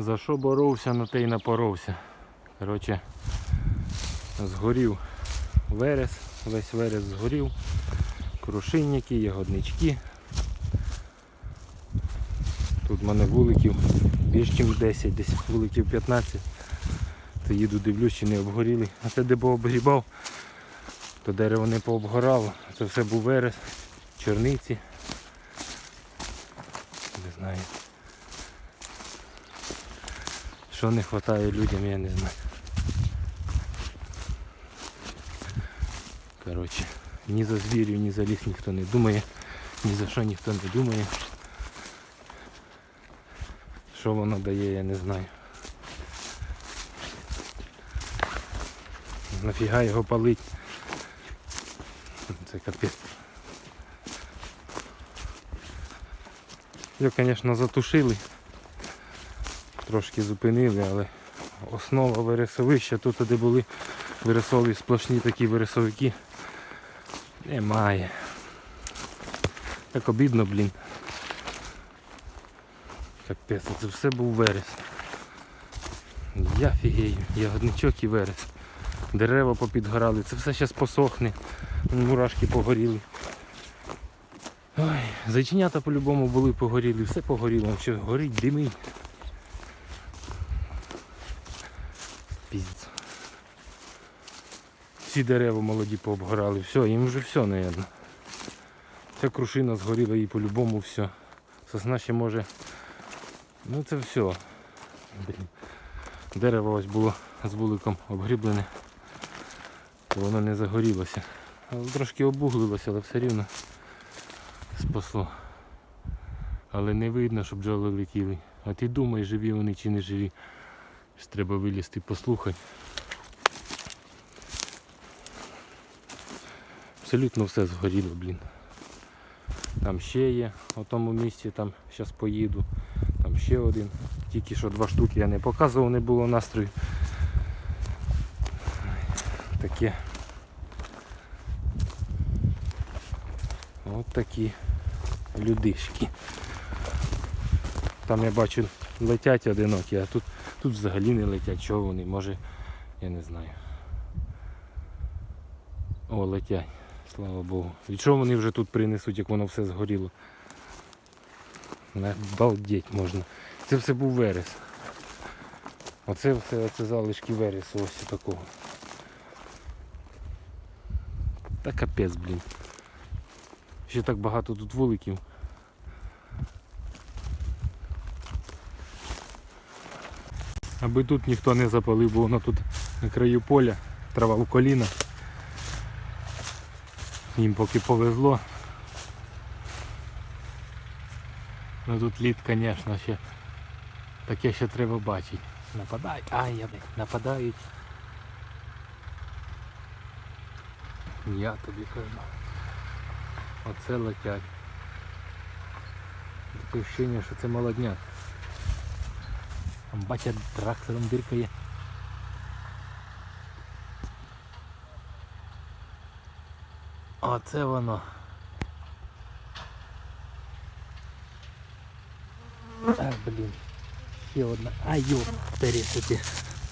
За що боровся, на те й напоровся. Коротше, згорів верес, весь верес згорів. Крушинники, ягоднички. Тут в мене вуликів більш ніж 10, десь вуликів 15. То їду дивлюсь, чи не обгоріли. А це де бо обгрібав, то дерево не пообгорало. Це все був верес, чорниці. Не знаю. Що не вистачає людям, я не знаю. Коротше, ні за звірів, ні за ліс ніхто не думає, ні за що ніхто не думає. Що воно дає, я не знаю. Нафіга його палить. Це капець. Його, звісно, затушили, трошки зупинили, але основа вересовища, тут де були вересові сплошні такі вересовики, немає. Так обідно, блін. Капець, це все був верес. Я фігею, ягодничок і верес. Дерева попідгорали, це все зараз посохне. Мурашки погоріли. Ой, зайченята по-любому були погоріли, все погоріло, що горить, димить. Піздець. Всі дерева молоді пообгорали, все, їм вже все, наверное. Ця крушина згоріла і по-любому все. Сосна ще може. Ну це все. Блін. Дерево ось було з вуликом обгріблене, то воно не загорілося. Трошки обуглилося, але все рівно спасло. Але не видно, щоб бджоли летіли. А ти думай, живі вони чи не живі. Ж Треба вилізти послухати. Абсолютно все згоріло, блін. Там ще є, у тому місці там зараз поїду. Там ще один. Тільки що два штуки я не показував, не було настрою. Таке. От такі людишки. Там я бачу летять одинокі, а тут, тут взагалі не летять. Чого вони? Може, я не знаю. О, летять. Слава Богу. І що вони вже тут принесуть, як воно все згоріло? Балдеть можна. Це все був верес. Оце все оце залишки вересу ось такого. Та капець, блін. Ще так багато тут вуликів. Аби тут ніхто не запалив, бо воно тут на краю поля, трава у коліна. Їм поки повезло. Ну тут лід, звісно, ще таке ще треба бачити. Нападають, ай, я нападають. Я тобі кажу. Оце летять. Таке вщення, що це молодняк. Там батя трактором диркає. Оце воно. А, блін. Ще одна. Айо, пересити.